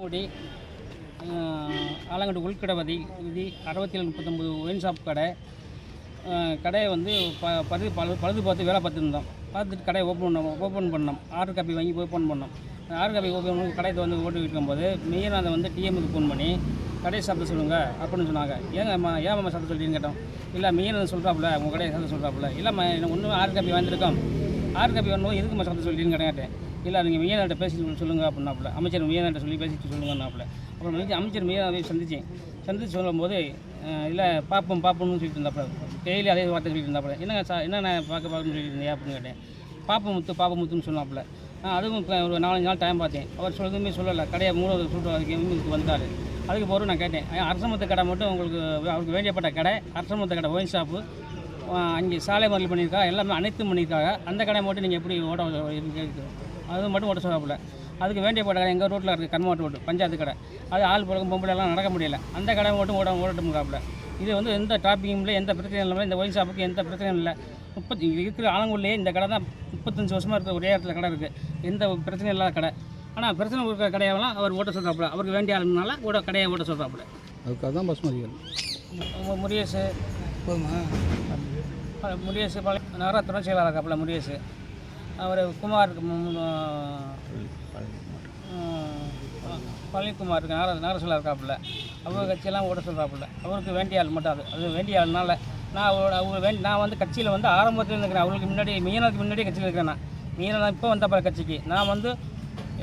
அங்கிட்டு உள்கடை உள்கடவதி விதி அறுபத்தி ஏழு முப்பத்தொம்பது ஒயின் ஷாப் கடை கடையை வந்து ப பழுது பழு பழுது பார்த்து வேலை பார்த்துருந்தோம். பார்த்துட்டு கடையை ஓப்பன் பண்ணோம் ஓப்பன் பண்ணோம். ஆர்டர் காப்பி வாங்கி ஓப்பன் பண்ணோம். ஆர்டர் காப்பி ஓப்பன் பண்ணி கடையை வந்து ஓட்டு இருக்கும்போது மெய்யனாதை வந்து டிஎம்முக்கு ஃபோன் பண்ணி கடையை சாப்பிட சொல்லுங்க அப்படின்னு சொன்னாங்க. ஏங்க அம்மா ஏன் அம்மா சாப்பிட சொல்லின்னு கேட்டோம். இல்லை மெய்யனாதை சொல்கிறாப்புல உங்கள் கடையை சாப்பிட சொல்கிறாப்புல இல்லைம்மா எனக்கு ஒன்றும் ஆர்டர் காப்பி வாங்கியிருக்கோம். ஆர்டர் காப்பி வரணும் எதுக்குமா சாப்பிட சொல்லின்னு கேட்டேன். இல்லை நீங்கள் மெய்யானாட்ட பேசிட்டு சொல்லுங்கள் அப்படின்னாப்புல அமைச்சர் மெய்யானாட்ட சொல்லி பேசிட்டு சொல்லுங்கன்னாப்புல அப்புறம் வந்து அமைச்சர் மெய்யனாவை சந்தித்தேன் சந்தித்து சொல்லும்போது இல்லை பார்ப்போம் பார்ப்போம்னு சொல்லிட்டு இருந்தாப்புல டெய்லி அதே வார்த்தை சொல்லிட்டு இருந்தாப்புல என்னங்க சார் என்னென்ன பார்க்க பார்க்கணும்னு சொல்லிட்டு இருந்தேன் அப்படின்னு கேட்டேன் பாப்ப முத்து பாப்ப முத்துன்னு சொன்னாப்புல நான் அதுவும் இப்போ ஒரு நாலஞ்சு நாள் டைம் பார்த்தேன் அவர் சொல்லதுமே சொல்லலை கடையை மூணு சொல்லிட்டு அதுக்கு இதுக்கு அதுக்கு பிறகு நான் கேட்டேன் ஐயா, அரசமத்த கடை மட்டும் உங்களுக்கு அவருக்கு வேண்டியப்பட்ட கடை அரசமத்த கடை ஒயின் ஷாப்பு அங்கே சாலை மறியல் பண்ணியிருக்கா எல்லாமே அனைத்தும் பண்ணியிருக்காங்க அந்த கடை மட்டும் நீங்கள் எப்படி ஓட இருக்கு அது மட்டும் ஓட்ட சொல்லாப்புல அதுக்கு வேண்டியப்பட்ட கடை எங்கள் ரோட்டில் இருக்குது கர்மாட்டு ரோடு பஞ்சாயத்து கடை. அது ஆள் பழக்கம் பொம்பளை எல்லாம் நடக்க முடியல. அந்த கடை மட்டும் ஓட ஓடட்டும்காப்புல இது வந்து எந்த டாப்பிங்கும் இல்லை எந்த பிரச்சனையும் இல்லாமல் இந்த ஒயின் ஷாப்புக்கு எந்த பிரச்சனையும் இல்லை. முப்பத்தி இங்க இருக்கிற ஆலங்குள்ளையே இந்த கடை தான் முப்பத்தஞ்சு வருஷமாக இருக்கிற ஒரே இடத்துல கடை இருக்குது எந்த பிரச்சனையும் இல்லாத கடை. ஆனால் பிரச்சனை இருக்கிற கடையெல்லாம் அவர் ஓட்ட சொல்கிறாப்புல அவருக்கு வேண்டிய ஆளுனால ஓட கடையை ஓட்ட சொல்கிறாப்புல அதுக்காக தான் பசுமதிகள். முரியேசு போதுமா? முரியேசு பழைய நகர துணை செயலாளர் இருக்காப்புல முரியேசு அவர் குமார் பழனிக்குமார் இருக்கு நகர செயலாளர் இருக்காப்புல அவர் கட்சியெல்லாம் ஓட சொல்கிறாப்புல அவருக்கு வேண்டிய ஆள் மட்டும் அது. அது வேண்டிய ஆள்னால நான் அவரோட அவர் வேண்டி நான் வந்து கட்சியில் வந்து ஆரம்பத்தில் இருக்கிறேன். அவருக்கு முன்னாடி மீனருக்கு முன்னாடி கட்சியில் இருக்கிறேன் நான். மீனதான் இப்போ வந்தப்ப கட்சிக்கு. நான் வந்து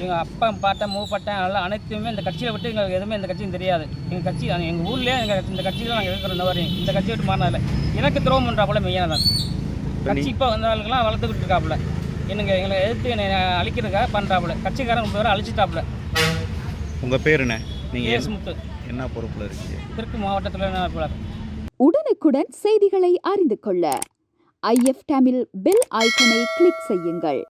எங்கள் அப்பா பாட்டன் மூ பாட்டன் எல்லாம் அனைத்துமே இந்த கட்சியை விட்டு எங்களுக்கு எதுவுமே இந்த கட்சியும் தெரியாது. எங்கள் கட்சி எங்கள் ஊர்லேயே எங்கள் இந்த கட்சியில் நாங்கள் இருக்கிறோம் இந்த வரையும். இந்த கட்சியை விட்டு மாறினால எனக்கு துரோகம் பண்ணுறாப்புல மெய்யானதான் கட்சி இப்போ வந்த ஆளுக்கெல்லாம் வளர்த்துக்கிட்டு இருக்காப்புல. எனக்கு எங்களை எதிர்த்து என்னை அழிக்கிறதுக்காக பண்ணுறாப்புல கட்சிக்காரன் முப்பது பேரை அழிச்சிட்டாப்புல. உங்கள் பேர் என்ன? நீங்கள் முத்து. என்ன பொறுப்பில் இருக்கீங்க? தெற்கு மாவட்டத்தில் என்ன உடனுக்குடன் செய்திகளை அறிந்து கொள்ள ஐஎஃப் தமிழ் பெல் ஐக்கனை கிளிக் செய்யுங்கள்.